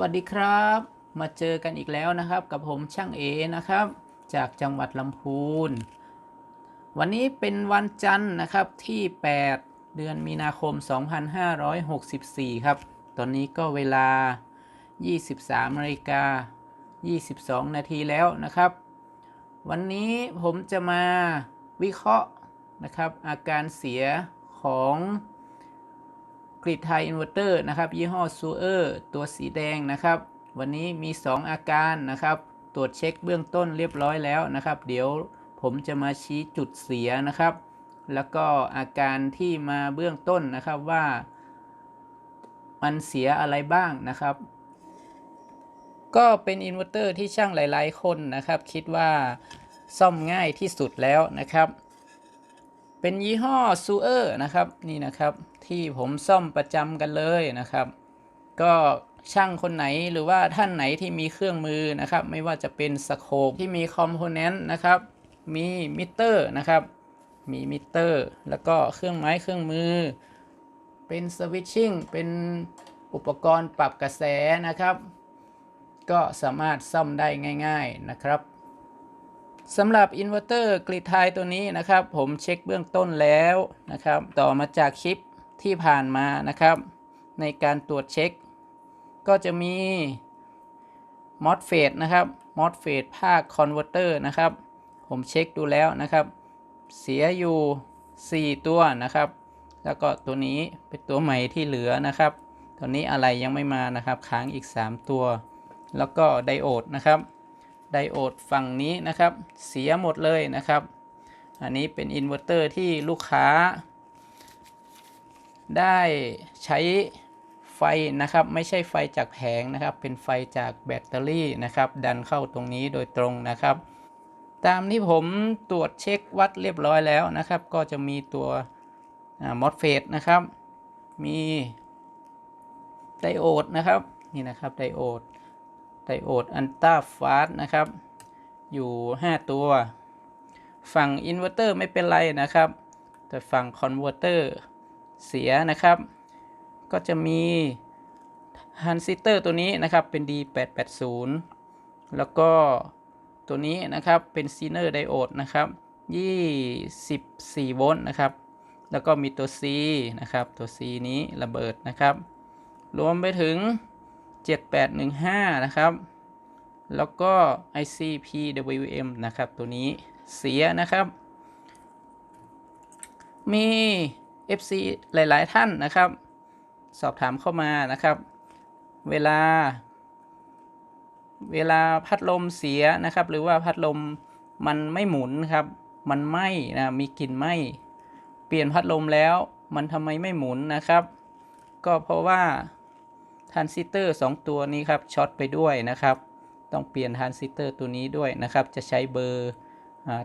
วัสดีครับ มาเจอกันอีกแล้วนะครับ กับผมช่างเอนะครับ จากจังหวัดลำพูน วันนี้เป็นวันจันทร์นะครับที่ 8 เดือนมีนาคม 2564 ครับ ตอนนี้ก็เวลา 23นาฬิกา 22 นาทีแล้วนะครับ วันนี้ผมจะมาวิเคราะห์นะครับ อาการเสียของ กริดไทยอินเวอร์เตอร์นะครับ ยี่ห้อซูเออร์ตัวสีแดงนะครับ วันนี้มี 2 อาการนะครับ ตรวจเช็คเบื้องต้นเรียบร้อยแล้วนะครับ เดี๋ยวผมจะมาชี้จุดเสียนะครับ แล้วก็อาการที่มาเบื้องต้นนะครับว่า มันเสียอะไรบ้างนะครับ ก็เป็นอินเวอร์เตอร์ที่ช่างหลาย ๆ คนนะครับ คิดว่าซ่อมง่ายที่สุดแล้วนะครับ เป็นยี่ห้อซูเออร์นะครับนี่นะครับที่ผมซ่อมประจำกันเลยนะครับ ก็ช่างคนไหนหรือว่าท่านไหนที่มีเครื่องมือนะครับ ไม่ว่าจะเป็นสโคปที่มีคอมโพเนนต์นะครับ มีมิเตอร์นะครับ มีมิเตอร์ แล้วก็เครื่องไม้เครื่องมือ เป็นสวิตชิ่งเป็นอุปกรณ์ปรับกระแสนะครับ ก็สามารถซ่อมได้ง่าย ๆนะครับ สำหรับอินเวอร์เตอร์กริดไทยตัวนี้นะครับ ผมเช็คเบื้องต้นแล้วนะครับ ต่อมาจากคลิปที่ผ่านมานะครับ ในการตรวจเช็ค ก็จะมี m o s f e t นะครับ m o s f e t ภาคคอนเวอร์เตอร์นะครับ ผมเช็คดูแล้วนะครับ เสียอยู่ 4 ตัวนะครับ แล้วก็ตัวนี้เป็นตัวใหม่ที่เหลือนะครับตอนนี้อะไรยังไม่มานะครับ ค้างอีก 3 ตัว แล้วก็ไดโอดนะครับ ไดโอดฝั่งนี้นะครับ เสียหมดเลยนะครับ อันนี้เป็นอินเวอร์เตอร์ที่ลูกค้า ได้ใช้ไฟนะครับ ไม่ใช่ไฟจากแผงนะครับ เป็นไฟจากแบตเตอรี่นะครับ ดันเข้าตรงนี้โดยตรงนะครับ ตามที่ผมตรวจเช็ควัดเรียบร้อยแล้วนะครับ ก็จะมีตัวมอสเฟตนะครับ มีไดโอดนะครับ นี่นะครับไดโอด ไดโอดอันต้าฟาสนะครับ อยู่ 5 ตัว ฝั่งอินเวอร์เตอร์ไม่เป็นไรนะครับ แต่ฝั่งคอนเวอร์เตอร์เสียนะครับ ก็จะมีฮันซิเตอร์ตัวนี้นะครับเป็น D880 แล้วก็ตัวนี้นะครับเป็นซีเนอร์ไดโอดนะครับ24โวลต์นะครับ แล้วก็มีตัว C นะครับ ตัว C นี้ระเบิดนะครับ รวมไปถึง 7815 นะครับ แล้วก็ IC PWM นะครับ ตัวนี้เสียนะครับ มี FC หลาย ๆ ท่านนะครับ สอบถามเข้ามานะครับ เวลา เวลาพัดลมเสียนะครับ หรือว่าพัดลมมันไม่หมุนครับ มันไหม้นะ มีกลิ่นไหม้ เปลี่ยนพัดลมแล้ว มันทำไมไม่หมุนนะครับ ก็เพราะว่า ทรานซิสเตอร์ 2 ตัวนี้ครับช็อตไปด้วยนะครับ ต้องเปลี่ยนทรานซิสเตอร์ตัวนี้ด้วยนะครับ จะใช้เบอร์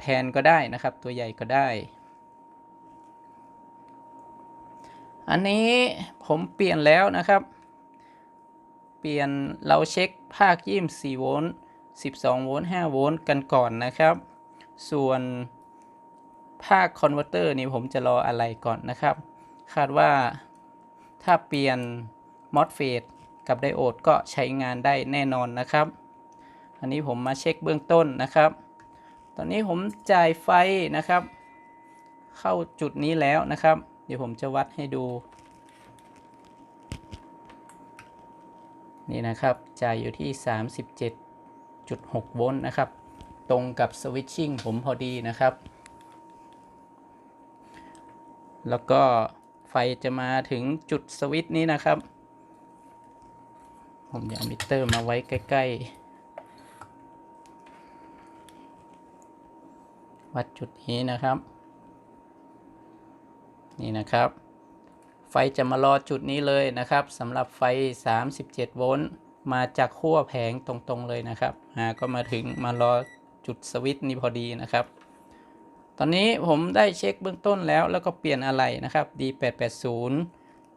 แทนก็ได้นะครับ ตัวใหญ่ก็ได้ อันนี้ผมเปลี่ยนแล้วนะครับ เปลี่ยนเราเช็คภาคยี่ม4โวลต์12 โวลต์ 5 โวลต์กันก่อนนะครับ ส่วนภาคคอนเวอร์เตอร์นี่ผมจะรออะไรก่อนนะครับ คาดว่าถ้าเปลี่ยนมอสเฟต กับไดโอดก็ใช้งานได้แน่นอนนะครับ อันนี้ผมมาเช็คเบื้องต้นนะครับ ตอนนี้ผมจ่ายไฟนะครับ เข้าจุดนี้แล้วนะครับ เดี๋ยวผมจะวัดให้ดู นี่นะครับจ่ายอยู่ที่ 37.6 โวลต์นะครับ ตรงกับสวิตชิ่งผมพอดีนะครับ แล้วก็ไฟจะมาถึงจุดสวิตช์นี้นะครับ ผมจะเอามิเตอร์มาไว้ใกล้ๆ วัดจุดนี้นะครับ นี่นะครับ ไฟจะมารอจุดนี้เลยนะครับสำหรับไฟ 37 โวลต์มาจากขั้วแผงตรงๆเลยนะครับอ่าก็มาถึงมารอจุดสวิตช์นี้พอดีนะครับตอนนี้ผมได้เช็คเบื้องต้นแล้วแล้วก็เปลี่ยนอะไรนะครับ D880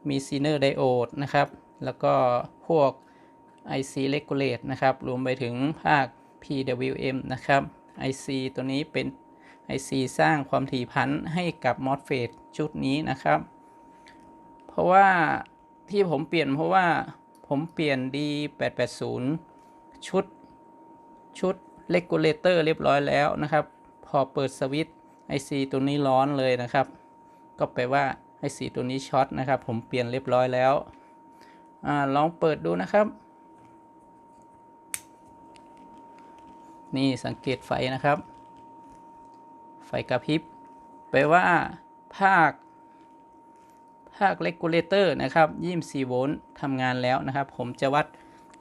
มีซีเนอร์ไดโอดนะครับ แล้วก็พวก IC Regulate นะครับ รวมไปถึงภาค PWM นะครับ IC ตัวนี้เป็น IC สร้างความถี่พันให้กับ MOSFET ชุดนี้นะครับ เพราะว่าที่ผมเปลี่ยนเพราะว่าผมเปลี่ยน D880 ชุดชุด regulator เรียบร้อยแล้วนะครับ พอเปิดสวิตช์ IC ตัวนี้ร้อนเลยนะครับ ก็แปลว่า IC ตัวนี้ช็อตนะครับ ผมเปลี่ยนเรียบร้อยแล้วอลองเปิดดูนะครับ นี่สังเกตไฟนะครับ ไฟกระพริบแปลว่า ภาค ภาคเลกูเลเตอร์นะครับ24โวลต์ทำงานแล้วนะครับ ผมจะวัด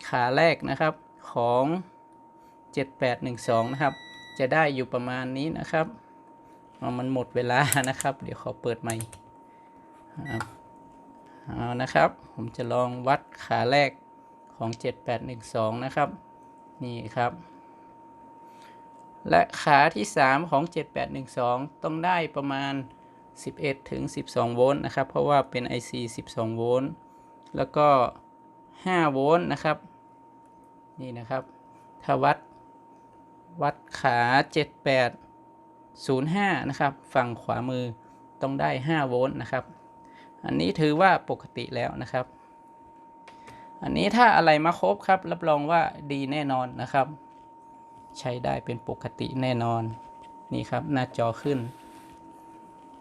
ขาแรกนะครับของ 7812 นะครับ จะได้อยู่ประมาณนี้นะครับอมันหมดเวลานะครับ เดี๋ยวขอเปิดใหม่เอานะครับ ผมจะลองวัดขาแรกของ 7812 นะครับ นี่ครับ และขาที่ 3 ของ 7812 ต้องได้ประมาณ 11ถึง12 โวลต์นะครับ เพราะว่าเป็น IC 12 โวลต์ แล้วก็ 5 โวลต์นะครับ นี่นะครับ ถ้าวัด วัดขา 7805 นะครับ ฝั่งขวามือต้องได้ 5 โวลต์นะครับ อันนี้ถือว่าปกติแล้วนะครับ อันนี้ถ้าอะไรมาครบครับ รับรองว่าดีแน่นอนนะครับ ใช้ได้เป็นปกติแน่นอน นี่ครับหน้าจอขึ้น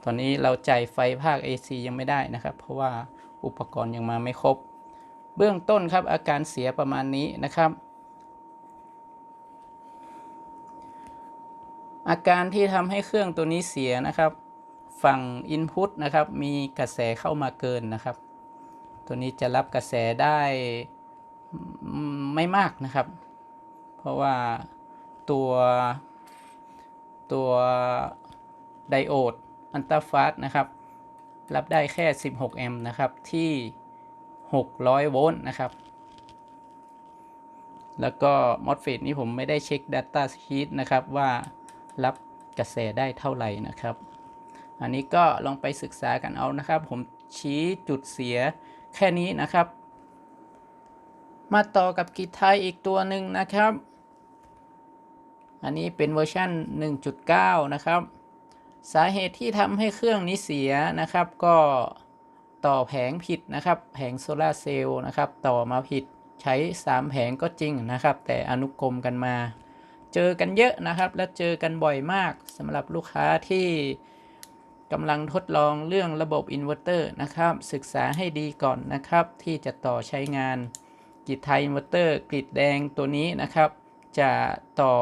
ตอนนี้เราจ่ายไฟภาค AC ยังไม่ได้นะครับ เพราะว่าอุปกรณ์ยังมาไม่ครบ เบื้องต้นครับอาการเสียประมาณนี้นะครับ อาการที่ทำให้เครื่องตัวนี้เสียนะครับ ฝั่ง Input นะครับมีกระแสเข้ามาเกินนะครับ ตัวนี้จะรับกระแสได้ไม่มากนะครับ เพราะว่า ตัวตัวไดโอดอันตราฟาสนะครับ รับได้แค่ 16 แอมป์นะครับ ที่ 600 โวลต์นะครับ แล้วก็มอสเฟตนี้ผมไม่ได้เช็ค Data Sheet นะครับ ว่ารับกระแสได้เท่าไหร่นะครับ อันนี้ก็ลองไปศึกษากันเอานะครับ ผมชี้จุดเสียแค่นี้นะครับ มาต่อกับกีไทยอีกตัวหนึ่งนะครับ อันนี้เป็นเวอร์ชัน1.9 นะครับ สาเหตุที่ทำให้เครื่องนี้เสียนะครับ ก็ต่อแผงผิดนะครับ แผงโซลาเซลล์นะครับ ต่อมาผิดใช้ 3 แผงก็จริงนะครับ แต่อนุกรมกันมา เจอกันเยอะนะครับ และเจอกันบ่อยมากสำหรับลูกค้าที่กำลังทดลองเรื่องระบบอินเวอร์เตอร์นะครับ ศึกษาให้ดีก่อนนะครับ ที่จะต่อใช้งานกิจไทยอินเวอร์เตอร์กริดแดงตัวนี้นะครับ จะต่อ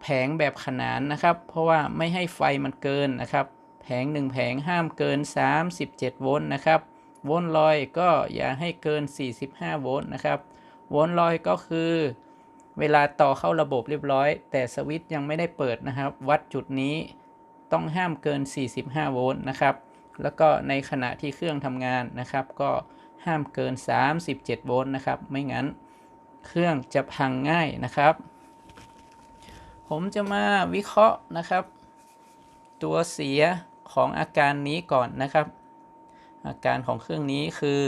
แผงแบบขนานนะครับ เพราะว่าไม่ให้ไฟมันเกินนะครับ แผงหนึ่งแผงห้ามเกิน 37 โวลต์นะครับ โวลต์ลอยก็อย่าให้เกิน 45 โวลต์นะครับ โวลต์ลอยก็คือ เวลาต่อเข้าระบบเรียบร้อย แต่สวิตช์ยังไม่ได้เปิดนะครับ วัดจุดนี้ต้องห้ามเกิน 45 โวลต์นะครับ แล้วก็ในขณะที่เครื่องทำงานนะครับ ก็ห้ามเกิน 37 โวลต์นะครับ ไม่งั้นเครื่องจะพังง่ายนะครับ ผมจะมาวิเคราะห์นะครับ ตัวเสียของอาการนี้ก่อนนะครับ อาการของเครื่องนี้คือ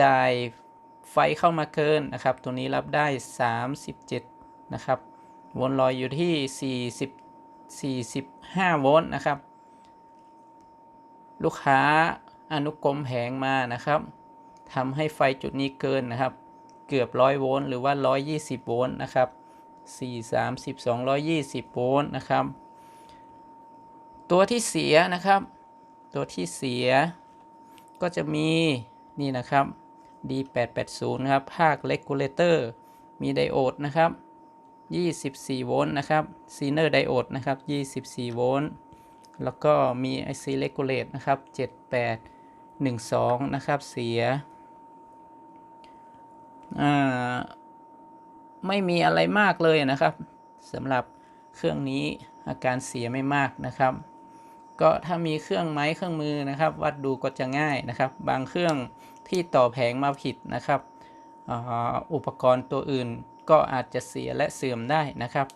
จ่ายไฟเข้ามาเกินนะครับ ตัวนี้รับได้ 37 นะครับ วนลอยอยู่ที่ 40 45 โวลต์นะครับ ลูกค้าอนุกรมแผงมานะครับทำให้ไฟจุดนี้เกินนะครับ เกือบ 100 โวลต์หรือว่า 120 โวลต์นะครับ 4 30 220 โวลต์นะครับ ตัวที่เสียนะครับ ตัวที่เสียก็จะมีนี่นะครับ D880 นะครับ ภาค regulator มีไดโอดนะครับ 24 โวลต์นะครับซีเนอร์ไดโอดนะครับ 24 โวลต์ แล้วก็มี IC regulate นะครับ 7812 นะครับ เสีย อ่า ไม่มีอะไรมากเลยนะครับสำหรับเครื่องนี้อาการเสียไม่มากนะครับ ก็ถ้ามีเครื่องไม้เครื่องมือนะครับ วัดดูก็จะง่ายนะครับ บางเครื่องที่ต่อแผงมาผิดนะครับอุปกรณ์ตัวอื่นก็อาจจะเสียและเสื่อมได้นะครับ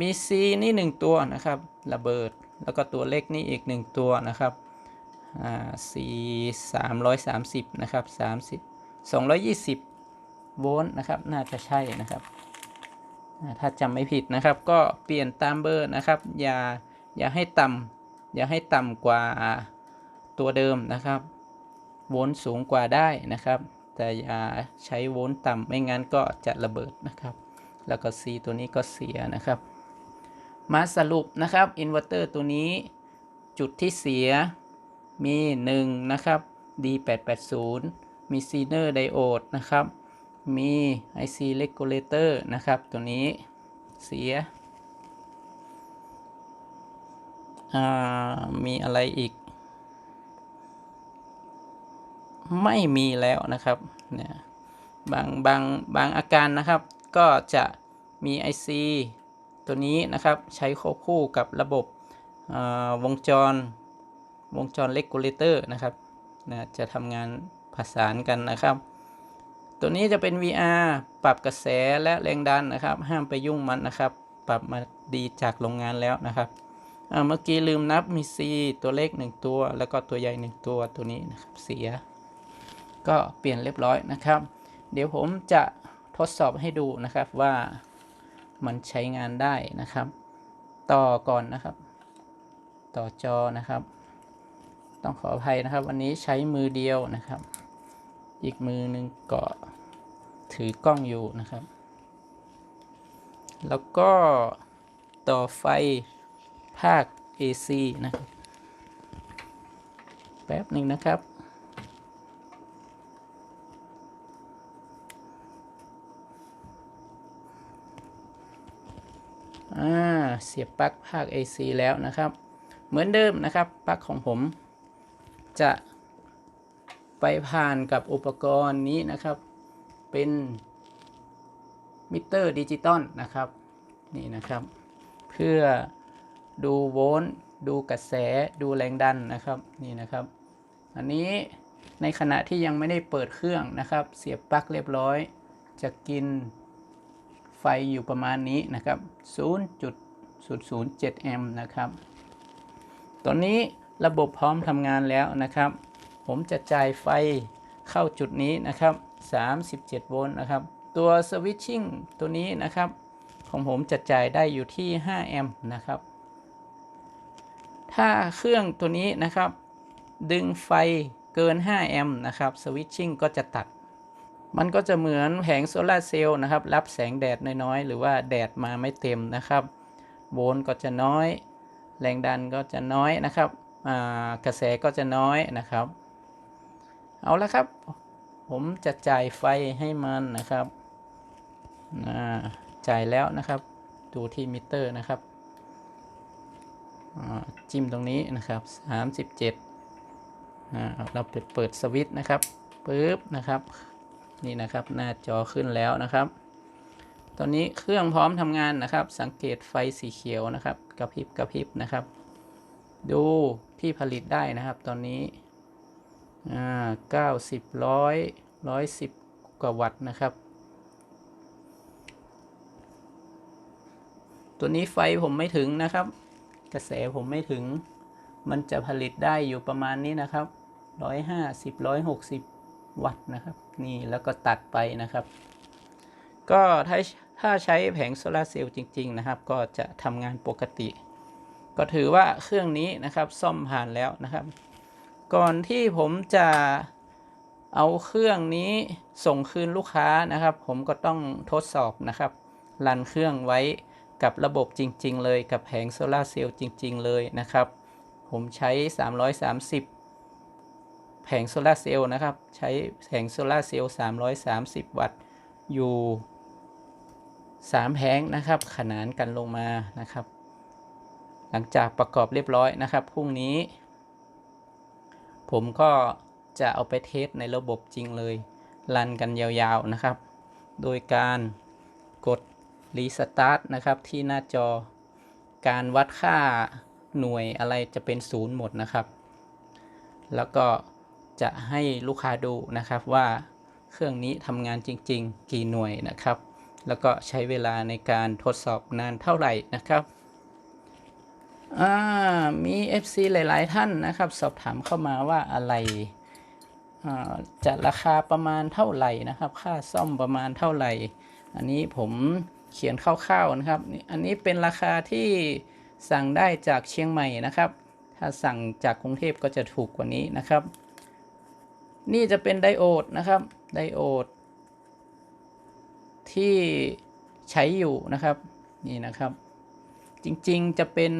มี C นี่หนึ่งตัวนะครับระเบิดแล้วก็ตัวเล็กนี่อีกหนึ่งตัวนะครับ C 330นะครับ30 220 โวลต์นะครับ น่าจะใช่นะครับ ถ้าจำไม่ผิดนะครับ ก็เปลี่ยนตามเบอร์นะครับ อย่าอย่าให้ต่ำอย่าให้ต่ำกว่าตัวเดิมนะครับ โวลต์สูงกว่าได้นะครับ แต่อย่าใช้โวลต์ต่ำไม่งั้นก็จะระเบิดนะครับ แล้วก็ C ตัวนี้ก็เสียนะครับ มาสรุปนะครับอินเวอร์เตอร์ตัวนี้จุดที่เสียมี 1 นะครับ D880 มีซีเนอร์ไดโอดนะครับ มี IC regulator นะครับ ตัวนี้เสีย มีอะไรอีก ไม่มีแล้วนะครับเนี่ยบางบางบางอาการนะครับ ก็จะมี IC ตัวนี้นะครับใช้ควบคู่กับระบบวงจรวงจรเลกูเลเตอร์นะครับนะจะทำงานผสานกันนะครับ ตัวนี้จะเป็น VR ปรับกระแสและแรงดันนะครับ ห้ามไปยุ่งมันนะครับ ปรับมาดีจากโรงงานแล้วนะครับอ่าเมื่อกี้ลืมนับมี C ตัวเลข 1 ตัว แล้วก็ตัวใหญ่ 1 ตัวตัวนี้นะครับเสีย ก็เปลี่ยนเรียบร้อยนะครับ เดี๋ยวผมจะทดสอบให้ดูนะครับว่ามันใช้งานได้นะครับ ต่อก่อนนะครับ ต่อจอนะครับ ต้องขออภัยนะครับ วันนี้ใช้มือเดียวนะครับ อีกมือหนึ่งก็ถือกล้องอยู่นะครับ แล้วก็ต่อไฟภาค AC นะครับแป๊บหนึ่งนะครับ อ่า เสียบปลั๊กภาค AC แล้วนะครับ เหมือนเดิมนะครับ ปลั๊กของผมจะ ไปผ่านกับอุปกรณ์นี้นะครับ เป็นมิเตอร์ดิจิตอลนะครับนี่นะครับ เพื่อดูโวลต์ดูกระแสดูแรงดันนะครับนี่นะครับ อันนี้ในขณะที่ยังไม่ได้เปิดเครื่องนะครับ เสียบปลั๊กเรียบร้อย จะกินไฟอยู่ประมาณนี้นะครับ 0.007 แอมป์นะครับ ตอนนี้ระบบพร้อมทำงานแล้วนะครับ ผมจะจ่ายไฟเข้าจุดนี้นะครับ 37 โวลต์นะครับ ตัวสวิตชิ่งตัวนี้นะครับ ของผมจะจ่ายได้อยู่ที่ 5 แอมป์นะครับ ถ้าเครื่องตัวนี้นะครับ ดึงไฟเกิน 5 แอมป์นะครับสวิตชิ่งก็จะตัด มันก็จะเหมือนแผงโซลาร์เซลล์นะครับ รับแสงแดดน้อยๆ หรือว่าแดดมาไม่เต็มนะครับ โวลต์ก็จะน้อย แรงดันก็จะน้อยนะครับกระแสก็จะน้อยนะครับ เอาละครับ ผมจะจ่ายไฟให้มันนะครับจ่ายแล้วนะครับ ดูที่มิเตอร์นะครับจิ้มตรงนี้นะครับ 37เราเปิดเปิดสวิตช์นะครับปึ๊บนะครับ นี่นะครับหน้าจอขึ้นแล้วนะครับ ตอนนี้เครื่องพร้อมทำงานนะครับ สังเกตไฟสีเขียวนะครับ กระพริบกระพริบนะครับ ดูที่ผลิตได้นะครับ ตอนนี้ อ่าเก้าสิบร้อยร้อยสิบกว่าวัตต์นะครับ ตัวนี้ไฟผมไม่ถึงนะครับ กระแสผมไม่ถึง มันจะผลิตได้อยู่ประมาณนี้นะครับร้อยห้าสิบร้อยหกสิบวัตต์นะครับ นี่แล้วก็ตัดไปนะครับ ก็ถ้าถ้าใช้แผงโซลาร์เซลล์จริง ๆ นะครับ ก็จะทำงานปกติ ก็ถือว่าเครื่องนี้นะครับซ่อมผ่านแล้วนะครับ ก่อนที่ผมจะเอาเครื่องนี้ส่งคืนลูกค้านะครับ ผมก็ต้องทดสอบนะครับรันเครื่องไว้กับระบบจริง ๆ เลยกับแผงโซลาเซลล์จริง ๆ เลยนะครับ ผมใช้ 330 แผงโซลาเซลล์นะครับ ใช้แผงโซลาเซลล์330 วัตต์อยู่ 3 แผงนะครับ ขนานกันลงมานะครับ หลังจากประกอบเรียบร้อยนะครับพรุ่งนี้ ผมก็จะเอาไปเทสในระบบจริงเลย รันกันยาวๆนะครับ โดยการกดรีสตาร์ทนะครับที่หน้าจอการวัดค่าหน่วยอะไรจะเป็นศูนย์หมดนะครับ แล้วก็จะให้ลูกค้าดูนะครับว่าเครื่องนี้ทำงานจริง ๆ กี่หน่วยนะครับ แล้วก็ใช้เวลาในการทดสอบนานเท่าไหร่นะครับ มี FC หลาย ๆ ท่านนะครับ สอบถามเข้ามาว่าอะไรจะราคาประมาณเท่าไหร่นะครับ ค่าซ่อมประมาณเท่าไหร่ อันนี้ผมเขียนคร่าวๆนะครับ อันนี้เป็นราคาที่สั่งได้จากเชียงใหม่นะครับ ถ้าสั่งจากกรุงเทพก็จะถูกกว่านี้นะครับ นี่จะเป็นไดโอดนะครับ ไดโอด ที่ใช้อยู่นะครับ นี่นะครับ จริงๆจะเป็น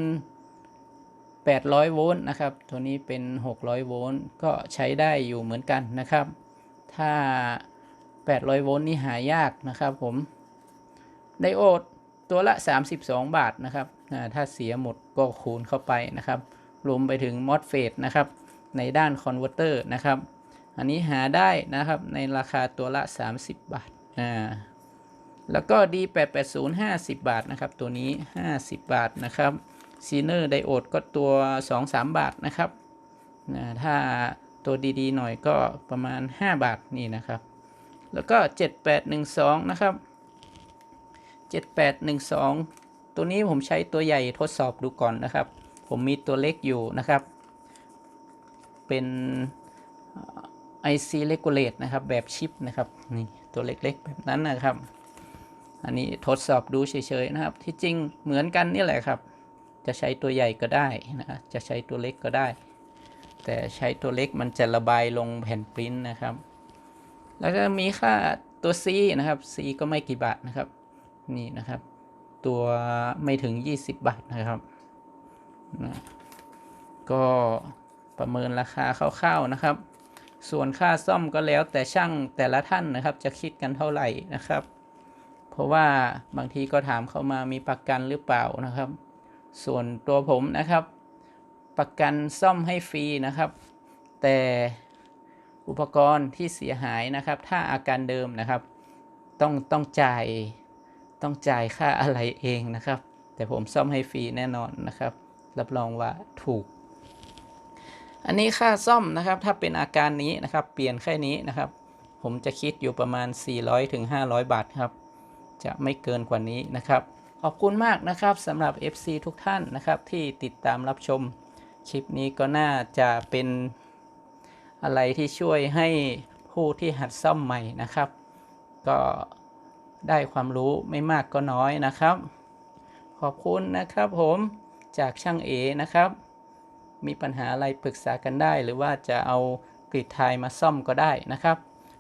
800 โวลต์นะครับ ตัวนี้เป็น 600 โวลต์ก็ใช้ได้อยู่เหมือนกันนะครับ ถ้า 800 โวลต์นี่หายากนะครับผม ไดโอดตัวละ 32 บาทนะครับถ้าเสียหมดก็คูณเข้าไปนะครับ รวมไปถึงมอสเฟตนะครับ ในด้านคอนเวอร์เตอร์นะครับ อันนี้หาได้นะครับในราคาตัวละ 30 บาทอ่าแล้วก็ D880 50 บาทนะครับ ตัวนี้ 50 บาทนะครับ ซีเนอร์ไดโอดก็ตัว 2-3 บาทนะครับนะถ้าตัวดีๆ หน่อยก็ประมาณ 5 บาทนี่นะครับ แล้วก็ 7812 นะครับ 7812 ตัวนี้ผมใช้ตัวใหญ่ทดสอบดูก่อนนะครับ ผมมีตัวเล็กอยู่นะครับ เป็น IC Regulate นะครับ แบบชิปนะครับนี่ตัวเล็กๆ แบบนั้นนะครับ อันนี้ทดสอบดูเฉยๆนะครับ ที่จริงเหมือนกันนี่แหละครับ จะใช้ตัวใหญ่ก็ได้นะจะใช้ตัวเล็กก็ได้ แต่ใช้ตัวเล็กมันจะระบายลงแผ่นปริ้นนะครับ แล้วก็มีค่าตัว C นะครับ C ก็ไม่กี่บาทนะครับนี่นะครับ ตัวไม่ถึง 20 บาทนะครับนะก็ประเมินราคาคร่าวๆนะครับ ส่วนค่าซ่อมก็แล้วแต่ช่างแต่ละท่านนะครับ จะคิดกันเท่าไหร่นะครับ เพราะว่าบางทีก็ถามเข้ามามีประกันหรือเปล่านะครับ ส่วนตัวผมนะครับ ประกันซ่อมให้ฟรีนะครับ แต่อุปกรณ์ที่เสียหายนะครับ ถ้าอาการเดิมนะครับ ต้องต้องจ่ายต้องจ่ายค่าอะไรเองนะครับ แต่ผมซ่อมให้ฟรีแน่นอนนะครับ รับรองว่าถูก อันนี้ค่าซ่อมนะครับ ถ้าเป็นอาการนี้นะครับ เปลี่ยนแค่นี้นะครับ ผมจะคิดอยู่ประมาณ 400ถึง500 บาทครับ จะไม่เกินกว่านี้นะครับ อบคุณมากนะครับสำหรับ FC ทุกท่านนะครับที่ติดตามรับชม คลิปนี้ก็น่าจะเป็นอะไรที่ช่วยให้ผู้ที่หัดซ่อมใหม่นะครับ ก็ได้ความรู้ไม่มากก็น้อยนะครับ ขอบคุณนะครับผมจากช่างเอนะครับ มีปัญหาอะไรปรึกษากันได้ หรือว่าจะเอากริดไทยมาซ่อมก็ได้นะครับ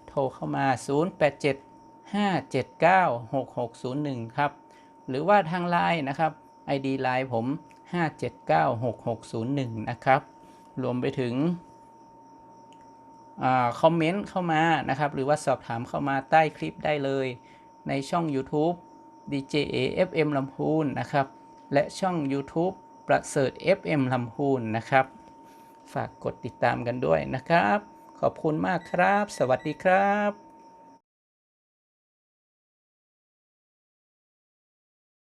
โทรเข้ามา 087 579 6601 ครับ หรือว่าทางไลน์นะครับ ID ไลน์ผม 5796601 นะครับ รวมไปถึงคอมเมนต์เข้ามานะครับ หรือว่าสอบถามเข้ามาใต้คลิปได้เลย ในช่อง YouTube DJA FM ลำพูนนะครับ และช่อง YouTube ประเสริฐ FM ลำพูนนะครับ ฝากกดติดตามกันด้วยนะครับ ขอบคุณมากครับ สวัสดีครับ